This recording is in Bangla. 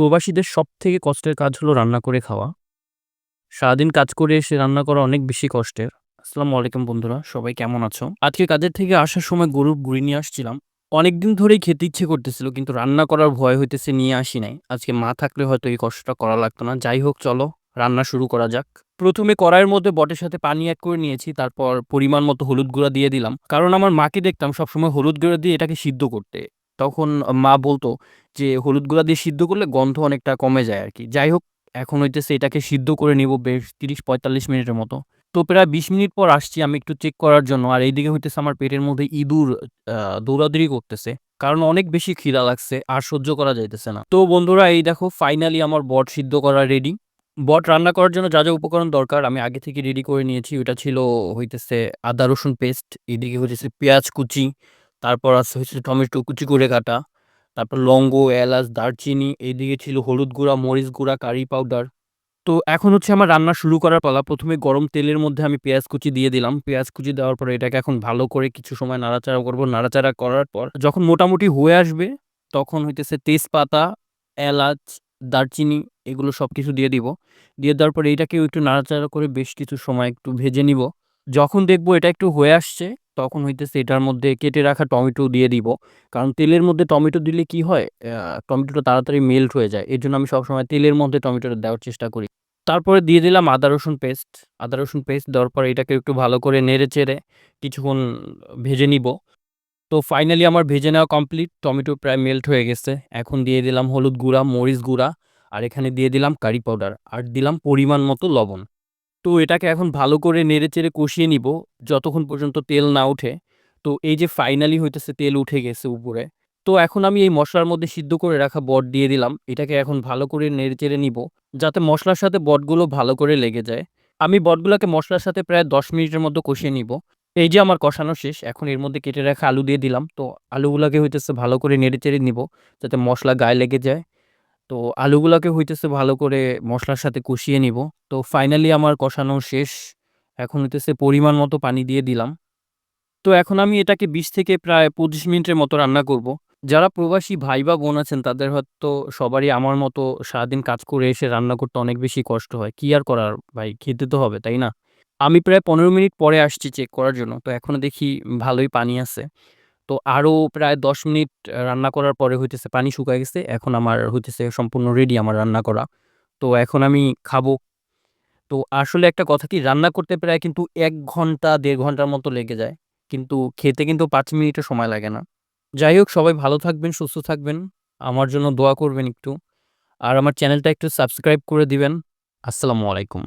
প্রবাসীদের সব থেকে কষ্টের কাজ হলো রান্না করে খাওয়া। সারাদিন কাজ করে এসে রান্না করা অনেক বেশি কষ্টের। আসসালামু আলাইকুম বন্ধুরা, সবাই কেমন আছো? আজকে কাজের থেকে আসার সময় গরুর গুঁড়ি নিয়ে আসছিলাম। অনেকদিন ধরেই খেতে ইচ্ছে করতেছিল কিন্তু রান্না করার ভয় হইতেছে নিয়ে আসি নাই। আজকে মা থাকলে হয়তো এই কষ্টটা করা লাগতো না। যাই হোক চলো রান্না শুরু করা যাক। প্রথমে কড়াইয়ের মধ্যে বটের সাথে পানি এড করে নিয়েছি। তারপর পরিমাণ মতো হলুদ গুঁড়া দিয়ে দিলাম। কারণ আমার মাকে দেখতাম সবসময় হলুদ গুঁড়া দিয়ে এটাকে সিদ্ধ করতে। তখন মা বলত যে হলুদ গুঁড়া দিয়ে সিদ্ধ করলে গন্ধ অনেকটা কমে যায় আর কি যাই হোক এখন হইতেছে এটাকে সিদ্ধ করে নিব বেশ ৩০-৪৫ মিনিটের মতো। তো প্রায় ২০ মিনিট পর আসছি আমি একটু চেক করার জন্য। আর এইদিকে হইতেছে আমার পেটের মধ্যে ইঁদুর দৌড়াদৌড়ি করতেছে। কারণ অনেক বেশি খিদা লাগছে আর সহ্য করা যাইতেছে না। তো বন্ধুরা এই দেখো ফাইনালি আমার বট সিদ্ধ করা রেডি। বট রান্না করার জন্য যা, যা উপকরণ দরকার আমি আগে থেকে রেডি করে নিয়েছি। ওইটা ছিল হইতেছে আদা রসুন পেস্ট, এদিকে হইতেছে পেঁয়াজ কুচি, তারপর আছে হচ্ছে টমেটো কুচি করে কাটা, তারপর লবঙ্গ, এলাচ, দারচিনি, এইদিকে ছিল হলুদ গুঁড়া, মরিচ গুঁড়া, কারি পাউডার। তো এখন হচ্ছে আমার রান্না শুরু করার পালা। ১ম এ গরম তেলের মধ্যে আমি পেঁয়াজ কুচি দিয়ে দিলাম। পেঁয়াজ কুচি দেওয়ার পরে এটাকে এখন ভালো করে কিছু সময় নাড়াচাড়া করব। নাড়াচাড়া করার পর যখন মোটামুটি হয়ে আসবে তখন হইতেছে তেজপাতা, এলাচ, দারচিনি এগুলো সবকিছু দিয়ে দিব। দিয়ে দেওয়ার পরে এইটাকেও একটু নাড়াচাড়া করে বেশ কিছু সময় একটু ভেজে নিব। যখন দেখব এটা একটু হয়ে আসছে তখন হইতেছে এটার মধ্যে কেটে রাখা টমেটো দিয়ে দিব। কারণ তেলের মধ্যে টমেটো দিলে কি হয় টমেটোটা তাড়াতাড়ি মেল্ট হয়ে যায়। এর জন্য আমি সবসময় তেলের মধ্যে টমেটোটা দেওয়ার চেষ্টা করি। তারপরে দিয়ে দিলাম আদা রসুন পেস্ট। আদা রসুন পেস্ট দেওয়ার পরে এটাকে একটু ভালো করে নেড়ে-চেড়ে কিছুক্ষণ ভেজে নিব। তো ফাইনালি আমার ভেজে নেওয়া কমপ্লিট। টমেটো প্রায় মেল্ট হয়ে গেছে। এখন দিয়ে দিলাম হলুদ গুঁড়া, মরিচ গুঁড়া আর এখানে দিয়ে দিলাম কারি পাউডার আর দিলাম পরিমাণ মতো লবণ। তো এটাকে এখন ভালো করে নেড়ে-চেড়ে কষিয়ে নিব, যতক্ষণ পর্যন্ত তেল না ওঠে। তো এই যে ফাইনালি হইতেছে তেল উঠে গেছে উপরে। তো এখন আমি এই মশলার মধ্যে সিদ্ধ করে রাখা বট দিয়ে দিলাম। এটাকে এখন ভালো করে নেড়ে-চেড়ে নিব, যাতে মশলার সাথে বটগুলো ভালো করে লেগে যায়। আমি বটগুলোকে মশলার সাথে প্রায় ১০ মিনিটের মতো কষিয়ে নিব। এই যে আমার কষানো শেষ। এখন এর মধ্যে কেটে রাখা আলু দিয়ে দিলাম। তো আলুগুলাকে হইতেছে ভালো করে নেড়ে-চেড়ে নিব, যাতে মশলা গায়ে লেগে যায়। তো আলুগুলাকে হইতেছে ভালো করে মশলার সাথে কষিয়ে নিব। তো ফাইনালি আমার কষানো শেষ। এখন হইতেছে পরিমাণ মতো পানি দিয়ে দিলাম। তো এখন আমি এটাকে ২০ থেকে প্রায় ২৫ মিনিটের মতো রান্না করব। যারা প্রবাসী ভাই বা বোন আছেন তাদের হয়তো সবারই আমার মতো সারাদিন কাজ করে এসে রান্না করতে অনেক বেশি কষ্ট হয়। কি আর করার ভাই খেতে তো হবে, তাই না? আমি প্রায় ১৫ মিনিট পরে আসছি চেক করার জন্য। তো এখনও দেখি ভালোই পানি আছে। তো আরও প্রায় ১০ মিনিট রান্না করার পরে হইতেছে পানি শুকায় গেছে। এখন আমার হইতেছে সম্পূর্ণ রেডি আমার রান্না করা। তো এখন আমি খাব। তো আসলে একটা কথা কি রান্না করতে প্রায় কিন্তু এক ঘণ্টা দেড় ঘণ্টার মতো লেগে যায়। কিন্তু খেতে কিন্তু পাঁচ মিনিটও সময় লাগে না। যাই হোক সবাই ভালো থাকবেন, সুস্থ থাকবেন। আমার জন্য দোয়া করবেন একটু। আর আমার চ্যানেলটা একটু সাবস্ক্রাইব করে দিবেন। আসসালামু আলাইকুম।